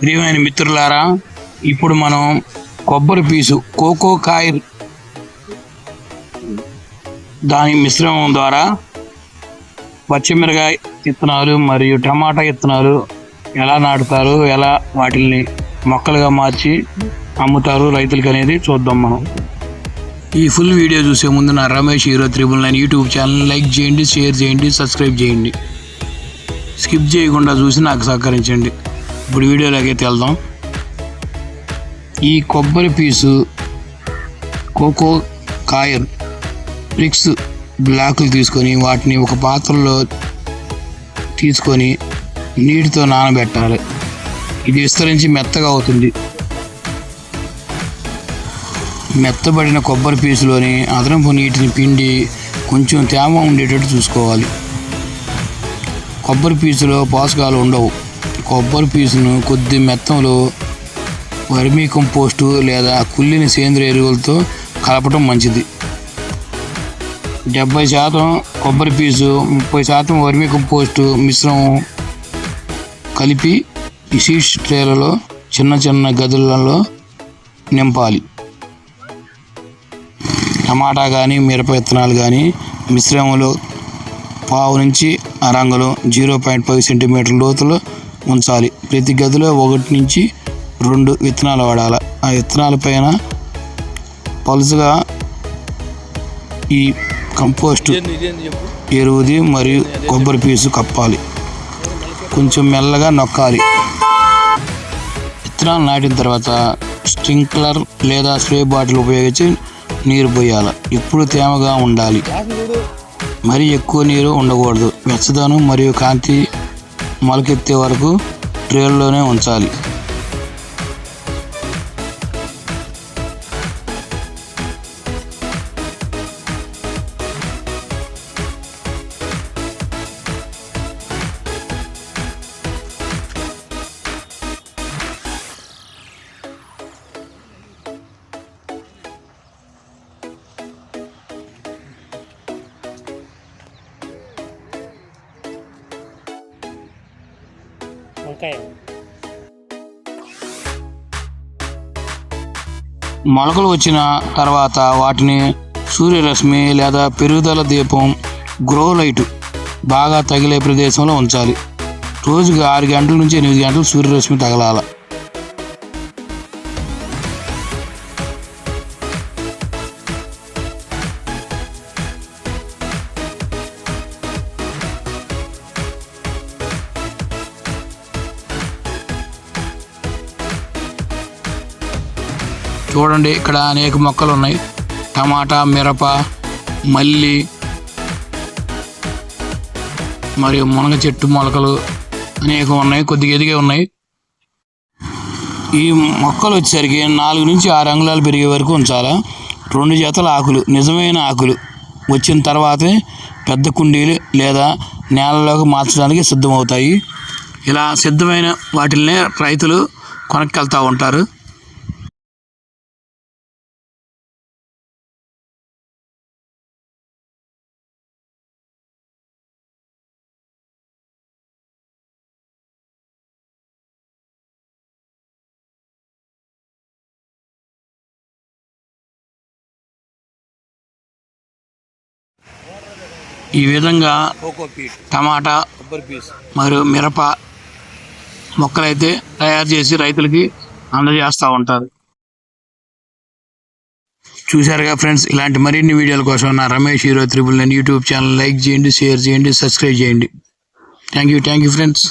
ప్రియమైన మిత్రులారా ఇప్పుడు మనం కొబ్బరి పీసు కోకో కాయర్ దాని మిశ్రమం ద్వారా పచ్చిమిరకాయ విత్తనాలు మరియు టమాటా విత్తనాలు ఎలా నాటుతారు ఎలా వాటిని మొక్కలుగా మార్చి అమ్ముతారు రైతులకు అనేది చూద్దాం మనం. ఈ ఫుల్ వీడియో చూసే ముందు నా Ramesh hero triple nine YouTube channel like చేయండి షేర్ చేయండి సబ్స్క్రైబ్ చేయండి. స్కిప్ చేయకుండా చూసి నాకు సహకరించండి. ఇప్పుడు వీడియోలోకి అయితే వెళ్దాం. ఈ కొబ్బరి పీసు కోకో కాయర్ బ్రిక్స్ బ్లాకులు తీసుకొని వాటిని ఒక పాత్రలో తీసుకొని నీటితో నానబెట్టాలి. ఇది విస్తరించి మెత్తగా అవుతుంది. మెత్తబడిన కొబ్బరి పీసులోని అదనపు నీటిని పిండి కొంచెం తేమ ఉండేటట్టు చూసుకోవాలి. కొబ్బరి పీసులో పోషకాలు ఉండవు. కొబ్బరి పీసును కొద్ది మెత్తంలో వర్మీ కంపోస్టు లేదా కుళ్ళిన సేంద్రియ ఎరువులతో కలపటం మంచిది. డెబ్బై శాతం కొబ్బరి పీసు ముప్పై శాతం వర్మీ కంపోస్టు మిశ్రమం కలిపి ఈ సీడ్స్ ట్రేలలో చిన్న చిన్న గదులలో నింపాలి. టమాటా కానీ మిరప విత్తనాలు కానీ మిశ్రమంలో పావు నుంచి అరంగలు జీరో పాయింట్ ఫైవ్ సెంటీమీటర్ లోతులో ఉంచాలి. ప్రతి గదిలో ఒకటి నుంచి రెండు విత్తనాలు వాడాలి. ఆ విత్తనాల పైన పలుసుగా ఈ కంపోస్ట్ ఎరువుది మరియు కొబ్బరి పీసు కప్పాలి. కొంచెం మెల్లగా నొక్కాలి. విత్తనాలు నాటిన తర్వాత స్ప్రింక్లర్ లేదా స్ప్రే బాటిల్ ఉపయోగించి నీరు పోయాలి. ఎప్పుడు తేమగా ఉండాలి. మరి ఎక్కువ నీరు ఉండకూడదు. వెచ్చదనం మరియు కాంతి మొలకెత్తే వరకు ట్రేల్లోనే ఉంచాలి. వంకాయ. మొలకలు వచ్చిన తర్వాత వాటిని సూర్యరశ్మి లేదా పెరుగుదల దీపం గ్రో లైట్ బాగా తగిలే ప్రదేశంలో ఉంచాలి. రోజుకి ఆరు గంటల నుంచి ఎనిమిది గంటలు సూర్యరశ్మి తగలాలి. చూడండి ఇక్కడ అనేక మొక్కలు ఉన్నాయి. టమాటా మిరప మల్లి మరియు మునగ చెట్టు మొలకలు అనేకం ఉన్నాయి కొద్దిగా ఎదిగే ఉన్నాయి. ఈ మొక్కలు వచ్చేసరికి నాలుగు నుంచి ఆరు అంగుళాలు పెరిగే వరకు ఉంచాలా? రెండు జతల ఆకులు నిజమైన ఆకులు. వచ్చిన తర్వాతే పెద్ద కుండీలు లేదా నేలలోకి మార్చడానికి సిద్ధమవుతాయి. ఇలా సిద్ధమైన వాటిల్నే రైతులు కొనక్కెళ్తూ ఉంటారు. ఈ విధంగా టమాటా మరియు మిరప మొక్కలైతే తయారు చేసి రైతులకి అందజేస్తూ ఉంటారు. చూశారుగా ఫ్రెండ్స్ ఇలాంటి మరిన్ని వీడియోల కోసం నా Ramesh hero triple nine YouTube channel like చేయండి షేర్ చేయండి సబ్స్క్రైబ్ చేయండి. Thank you thank you friends